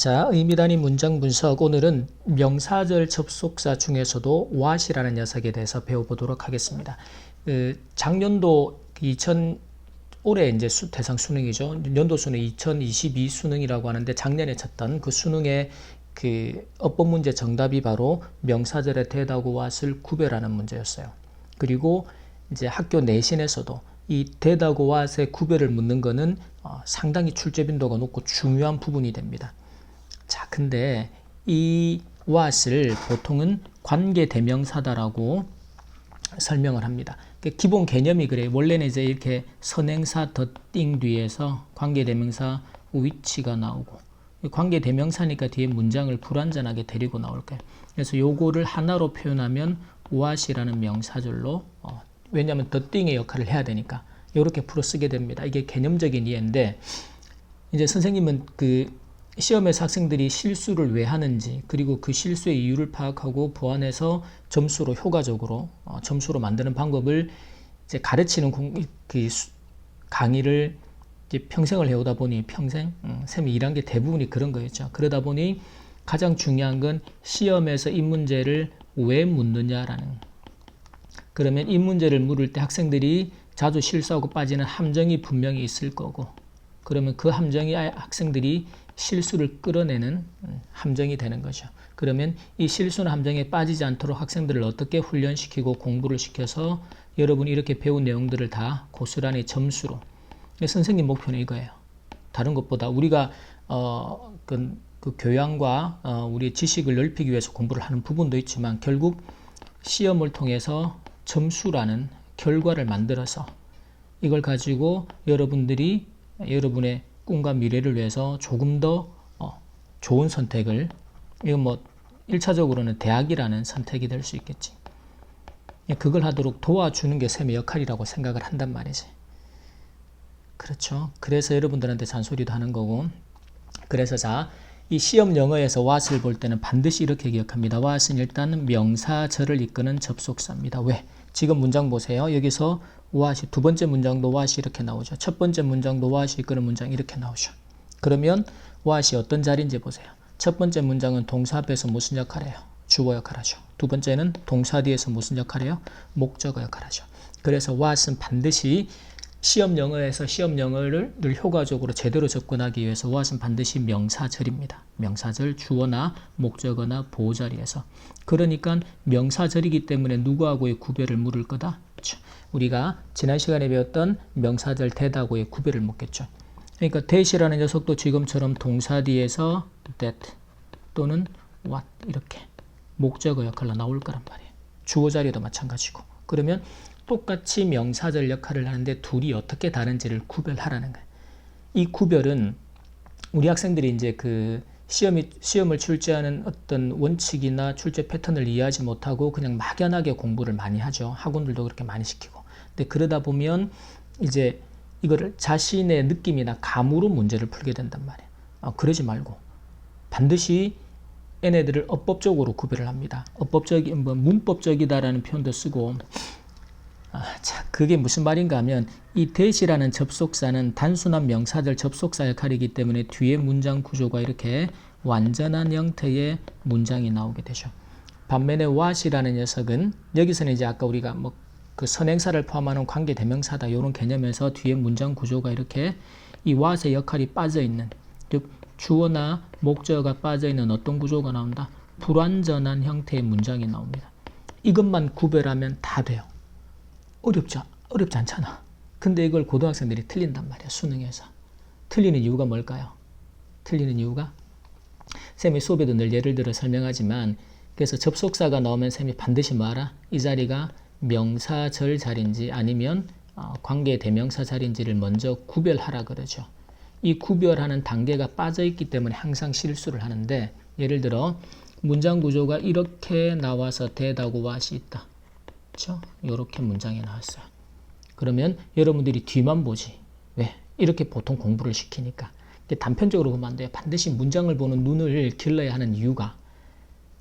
자, 의미 단위 문장 분석. 오늘은 명사절 접속사 중에서도 what이라는 녀석에 대해서 배워보도록 하겠습니다. 그 작년도 2000 올해 이제 수, 대상 수능이죠. 연도 수능 2022 수능이라고 하는데 작년에 쳤던 그 수능의 그 어법 문제 정답이 바로 명사절의 대다고 what을 구별하는 문제였어요. 그리고 이제 학교 내신에서도 이 대다고 what의 구별을 묻는 거는 어, 상당히 출제 빈도가 높고 중요한 부분이 됩니다. 자, 근데 이 what을 보통은 관계 대명사다라고 설명을 합니다. 그 기본 개념이 그래요. 원래는 이제 이렇게 선행사 더띵 뒤에서 관계 대명사 위치가 나오고 관계 대명사니까 뒤에 문장을 불완전하게 데리고 나올 거예요. 그래서 요거를 하나로 표현하면 what이라는 명사절로 어, 왜냐하면 더띵의 역할을 해야 되니까 이렇게 풀어 쓰게 됩니다. 이게 개념적인 이해인데 이제 선생님은 그 시험에서 학생들이 실수를 왜 하는지 그리고 그 실수의 이유를 파악하고 보완해서 점수로 효과적으로 어, 점수로 만드는 방법을 이제 가르치는 공, 그 수, 강의를 이제 평생을 해오다 보니 평생 음, 쌤이 일한 게 대부분이 그런 거였죠. 그러다 보니 가장 중요한 건 시험에서 이 문제를 왜 묻느냐라는 그러면 이 문제를 물을 때 학생들이 자주 실수하고 빠지는 함정이 분명히 있을 거고 그러면 그 함정이 학생들이 실수를 끌어내는 함정이 되는 거죠. 그러면 이 실수나 함정에 빠지지 않도록 학생들을 어떻게 훈련시키고 공부를 시켜서 여러분이 이렇게 배운 내용들을 다 고스란히 점수로 선생님 목표는 이거예요. 다른 것보다 우리가 어, 그, 그 교양과 어, 우리의 지식을 넓히기 위해서 공부를 하는 부분도 있지만 결국 시험을 통해서 점수라는 결과를 만들어서 이걸 가지고 여러분들이 여러분의 꿈과 미래를 위해서 조금 더 어, 좋은 선택을 이건 뭐 1차적으로는 대학이라는 선택이 될 수 있겠지. 그걸 하도록 도와주는 게 쌤의 역할이라고 생각을 한단 말이지. 그렇죠. 그래서 여러분들한테 잔소리도 하는 거고. 그래서 자, 이 시험 영어에서 what을 볼 때는 반드시 이렇게 기억합니다. what은 일단 명사절을 이끄는 접속사입니다. 왜? 지금 문장 보세요. 여기서 what이 두 번째 문장도 what이 이렇게 나오죠. 첫 번째 문장도 what이 이끄는 문장 이렇게 나오죠. 그러면 what이 어떤 자리인지 보세요. 첫 번째 문장은 동사 앞에서 무슨 역할을 해요? 주어 역할 하죠. 두 번째는 동사 뒤에서 무슨 역할을 해요? 목적어 역할 하죠. 그래서 what은 반드시 시험 영어에서 시험 영어를 늘 효과적으로 제대로 접근하기 위해서 what은 반드시 명사절입니다. 명사절 주어나 목적어나 보호자리에서 그러니까 명사절이기 때문에 누구하고의 구별을 물을 거다. 그렇죠. 우리가 지난 시간에 배웠던 명사절 대다고의 구별을 묻겠죠. 그러니까 that이라는 녀석도 지금처럼 동사 뒤에서 that 또는 what 이렇게 목적어 역할로 나올 거란 말이에요. 주어 자리도 마찬가지고. 그러면 똑같이 명사절 역할을 하는데 둘이 어떻게 다른지를 구별하라는 거예요. 이 구별은 우리 학생들이 이제 그 시험이, 시험을 출제하는 어떤 원칙이나 출제 패턴을 이해하지 못하고 그냥 막연하게 공부를 많이 하죠. 학원들도 그렇게 많이 시키고. 근데 그러다 보면 이제 이거를 자신의 느낌이나 감으로 문제를 풀게 된단 말이에요. 아, 그러지 말고 반드시 얘네들을 어법적으로 구별을 합니다. 어법적인 뭐 문법적이다라는 표현도 쓰고 아, 자, 그게 무슨 말인가 하면 이 대시라는 접속사는 단순한 명사절 접속사 역할이기 때문에 뒤에 문장 구조가 이렇게 완전한 형태의 문장이 나오게 되죠. 반면에 what이라는 녀석은 여기서는 이제 아까 우리가 뭐 그 선행사를 포함하는 관계 대명사다 이런 개념에서 뒤에 문장 구조가 이렇게 이 what의 역할이 빠져 있는 즉 주어나 목적어가 빠져 있는 어떤 구조가 나온다? 불완전한 형태의 문장이 나옵니다. 이것만 구별하면 다 돼요. 어렵지, 어렵지 않잖아. 근데 이걸 고등학생들이 틀린단 말이야, 수능에서. 틀리는 이유가 뭘까요? 틀리는 이유가? 쌤이 수업에도 늘 예를 들어 설명하지만, 그래서 접속사가 나오면 쌤이 반드시 뭐하라? 이 자리가 명사절 자리인지 아니면 어, 관계 대명사 자리인지를 먼저 구별하라 그러죠. 이 구별하는 단계가 빠져 있기 때문에 항상 실수를 하는데, 예를 들어, 문장 구조가 이렇게 나와서 대다고 왓이 있다. 그렇죠? 이렇게 문장이 나왔어요. 그러면 여러분들이 뒤만 보지. 왜? 이렇게 보통 공부를 시키니까. 단편적으로 보면 안 돼요. 반드시 문장을 보는 눈을 길러야 하는 이유가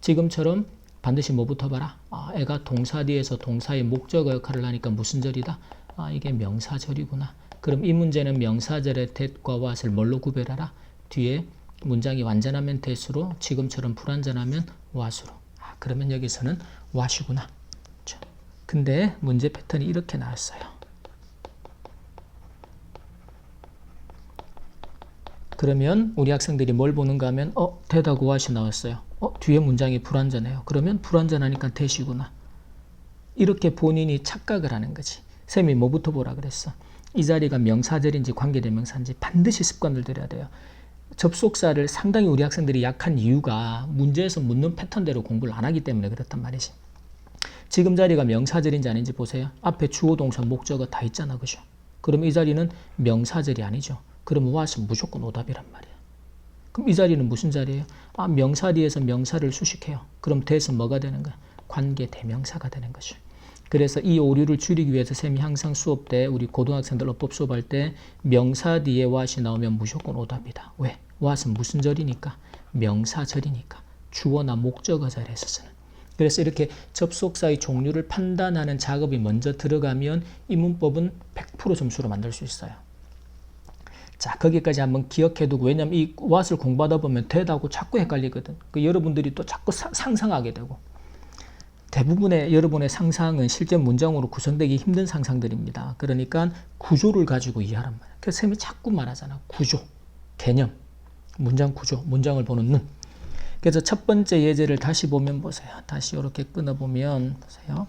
지금처럼 반드시 뭐부터 봐라? 아, 애가 동사 뒤에서 동사의 목적어 역할을 하니까 무슨 절이다? 아, 이게 명사절이구나. 그럼 이 문제는 명사절의 that과 what을 뭘로 구별하라? 뒤에 문장이 완전하면 대수로 지금처럼 불완전하면 와수로. 아, 그러면 여기서는 와시구나. 자, 근데 문제 패턴이 이렇게 나왔어요. 그러면 우리 학생들이 뭘 보는가 하면 어 대다고 와시 나왔어요. 어 뒤에 문장이 불완전해요. 그러면 불완전하니까 대시구나. 이렇게 본인이 착각을 하는 거지. 쌤이 뭐부터 보라 그랬어. 이 자리가 명사절인지 관계대명사인지 반드시 습관을 들여야 돼요. 접속사를 상당히 우리 학생들이 약한 이유가 문제에서 묻는 패턴대로 공부를 안 하기 때문에 그렇단 말이지. 지금 자리가 명사절인지 아닌지 보세요. 앞에 주어, 동사, 목적어 다 있잖아. 그죠? 그럼 이 자리는 명사절이 아니죠. 그럼 what은 무조건 오답이란 말이야. 그럼 이 자리는 무슨 자리예요? 아, 명사 뒤에서 명사를 수식해요. 그럼 대에서 뭐가 되는 거야? 관계 대명사가 되는 거죠. 그래서 이 오류를 줄이기 위해서 쌤이 항상 수업 때 우리 고등학생들 어법 수업할 때 명사 뒤에 what이 나오면 무조건 오답이다. 왜? what은 무슨 절이니까? 명사절이니까. 주어나 목적어 자리에서 쓰는. 그래서 이렇게 접속사의 종류를 판단하는 작업이 먼저 들어가면 이 문법은 100% 점수로 만들 수 있어요. 자, 거기까지 한번 기억해 두고, 왜냐면 이 what을 공부하다 보면 되다고 자꾸 헷갈리거든. 그 여러분들이 또 자꾸 사, 상상하게 되고. 대부분의 여러분의 상상은 실제 문장으로 구성되기 힘든 상상들입니다. 그러니까 구조를 가지고 이해하란 말이야. 그래서 쌤이 자꾸 말하잖아. 구조, 개념, 문장 구조, 문장을 보는 눈. 그래서 첫 번째 예제를 다시 보면 보세요. 다시 이렇게 끊어보면 보세요.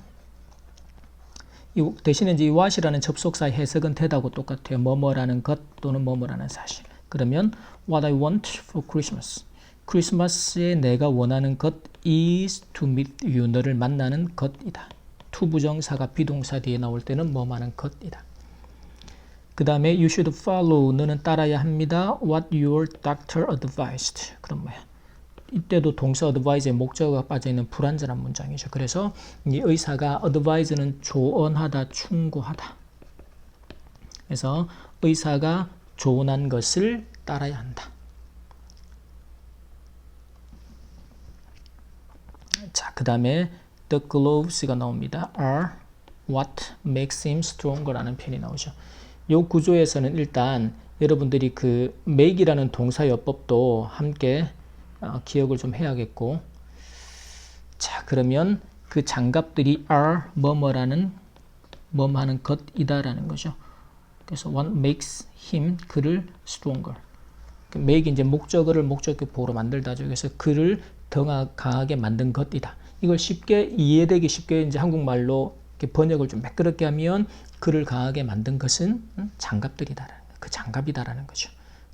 이 대신에 이제 이 what이라는 접속사 해석은 되다고 똑같아요. 뭐뭐라는 것 또는 뭐뭐라는 사실. 그러면 what I want for Christmas. 크리스마스에 내가 원하는 것 is to meet you. 너를 만나는 것이다. to 부정사가 비동사 뒤에 나올 때는 뭐하는 것이다. 그 다음에 you should follow. 너는 따라야 합니다. what your doctor advised. 그럼 뭐야? 이때도 동사 advise의 목적어가 빠져있는 불완전한 문장이죠. 그래서 이 의사가 advise는 조언하다, 충고하다. 그래서 의사가 조언한 것을 따라야 한다. 자, 그 다음에 the gloves가 나옵니다. are what makes him stronger 라는 표현이 나오죠. 이 구조에서는 일단 여러분들이 그 make이라는 동사 여법도 함께 어, 기억을 좀 해야겠고 자 그러면 그 장갑들이 are 뭐뭐라는 뭐뭐하는 것이다라는 거죠. 그래서 what makes him 그를 stronger. make 이제 목적어를 목적어 보호로 만들다죠. 그래서 그를 더 강하게 만든 것이다. 이걸 쉽게 이해되기 쉽게 이제 한국말로 번역을 좀 매끄럽게 하면 그를 강하게 만든 것은 장갑들이다. 그 장갑이다라는 거죠.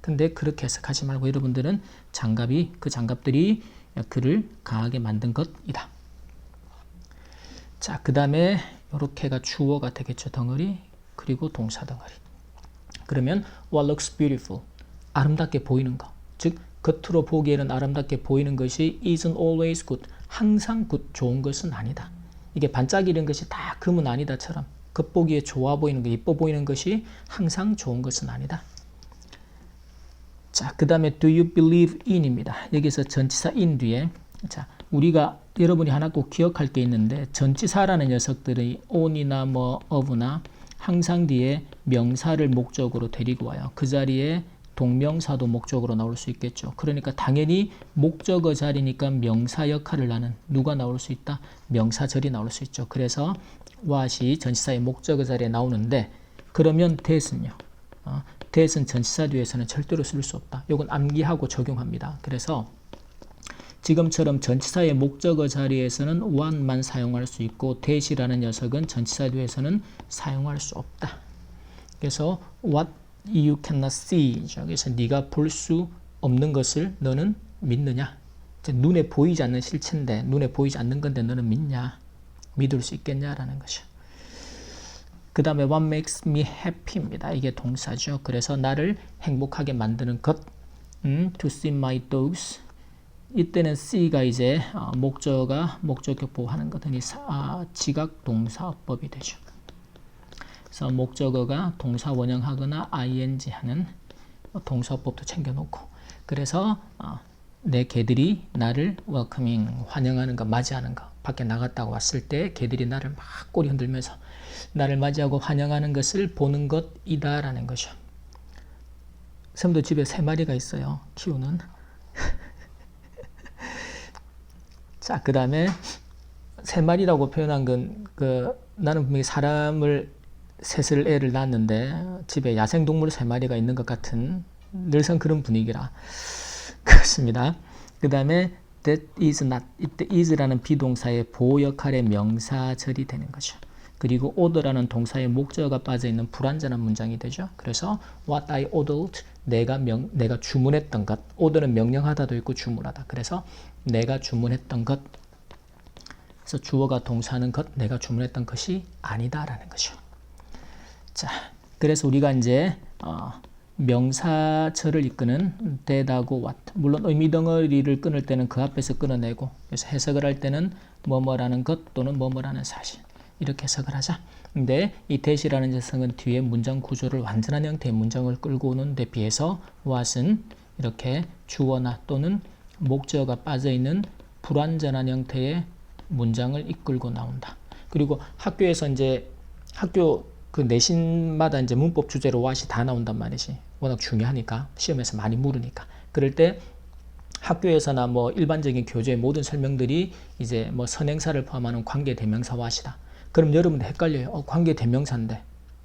근데 그렇게 해석하지 말고 여러분들은 장갑이 그 장갑들이 그를 강하게 만든 것이다. 자, 그 다음에 이렇게가 주어가 되겠죠. 덩어리 그리고 동사 덩어리. 그러면 what looks beautiful 아름답게 보이는 거. 즉 겉으로 보기에는 아름답게 보이는 것이 isn't always good. 항상 good, 좋은 것은 아니다. 이게 반짝이는 것이 다 금은 아니다처럼 겉보기에 좋아 보이는 것, 이뻐 보이는 것이 항상 좋은 것은 아니다. 자, 그 다음에 do you believe in입니다. 여기서 전치사 in 뒤에 자, 우리가 여러분이 하나 꼭 기억할 게 있는데 전치사라는 녀석들이 on이나 뭐 of나 항상 뒤에 명사를 목적으로 데리고 와요. 그 자리에 동명사도 목적으로 나올 수 있겠죠. 그러니까 당연히 목적어 자리니까 명사 역할을 하는 누가 나올 수 있다? 명사절이 나올 수 있죠. 그래서 what이 전치사의 목적어 자리에 나오는데 그러면 that은요. 어, that은 전치사 뒤에서는 절대로 쓸 수 없다. 이건 암기하고 적용합니다. 그래서 지금처럼 전치사의 목적어 자리에서는 what만 사용할 수 있고 that이라는 녀석은 전치사 뒤에서는 사용할 수 없다. 그래서 what you cannot see. 그래서 네가 볼 수 없는 것을 너는 믿느냐? 눈에 보이지 않는 실체인데 눈에 보이지 않는 건데 너는 믿냐? 믿을 수 있겠냐라는 것이요. 그 다음에 what makes me happy입니다. 이게 동사죠. 그래서 나를 행복하게 만드는 것. 음, to see my dogs. 이때는 see가 이제 어, 목적어가 목적격 보호하는 것은 아, 지각 동사법이 되죠. 그래서 목적어가 동사 원형하거나 ing 하는 동사법도 챙겨놓고 그래서 어, 내 개들이 나를 welcoming 환영하는 것 맞이하는 것 밖에 나갔다고 왔을 때 개들이 나를 막 꼬리 흔들면서 나를 맞이하고 환영하는 것을 보는 것이다라는 거죠. 샘도 집에 세 마리가 있어요. 키우는. 자, 그 다음에 세 마리라고 표현한 건 그 나는 분명히 사람을 셋을 애를 낳았는데 집에 야생동물 세 마리가 있는 것 같은 늘상 그런 분위기라 그렇습니다. 그 다음에 that is not 이때 is라는 비동사의 보호 역할의 명사절이 되는 거죠. 그리고 order라는 동사의 목적어가 빠져 있는 불완전한 문장이 되죠. 그래서 what I ordered 내가 명 내가 주문했던 것 order는 명령하다도 있고 주문하다. 그래서 내가 주문했던 것 그래서 주어가 동사하는 것 내가 주문했던 것이 아니다라는 거죠. 자, 그래서 우리가 이제 어, 명사절을 이끄는 that하고 what 물론 의미 덩어리를 끊을 때는 그 앞에서 끊어내고 그래서 해석을 할 때는 뭐뭐라는 것 또는 뭐뭐라는 사실 이렇게 해석을 하자. 근데 이 that이라는 녀석은 뒤에 문장 구조를 완전한 형태의 문장을 끌고 오는 데 비해서 what은 이렇게 주어나 또는 목적어가 빠져 있는 불완전한 형태의 문장을 이끌고 나온다. 그리고 학교에서 이제 학교 그 내신마다 이제 문법 주제로 what이 다 나온단 말이지. 워낙 중요하니까 시험에서 많이 물으니까. 그럴 때 학교에서나 뭐 일반적인 교재의 모든 설명들이 이제 뭐 선행사를 포함하는 관계 대명사 what이다. 그럼 여러분 헷갈려요. 어, 관계 대명사인데.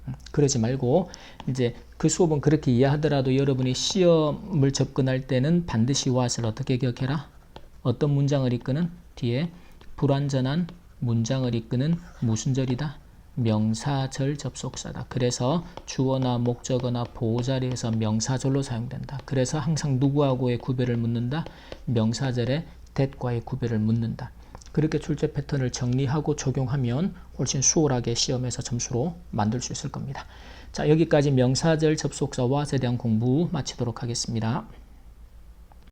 음, 그러지 말고 이제 그 수업은 그렇게 이해하더라도 여러분이 시험을 접근할 때는 반드시 what을 어떻게 기억해라? 어떤 문장을 이끄는 뒤에 불완전한 문장을 이끄는 무슨 절이다? 명사절 접속사다. 그래서 주어나 목적어나 보호자리에서 명사절로 사용된다. 그래서 항상 누구하고의 구별을 묻는다? 명사절에 that과의 구별을 묻는다. 그렇게 출제 패턴을 정리하고 적용하면 훨씬 수월하게 시험에서 점수로 만들 수 있을 겁니다. 자, 여기까지 명사절 접속사 what에 대한 공부 마치도록 하겠습니다.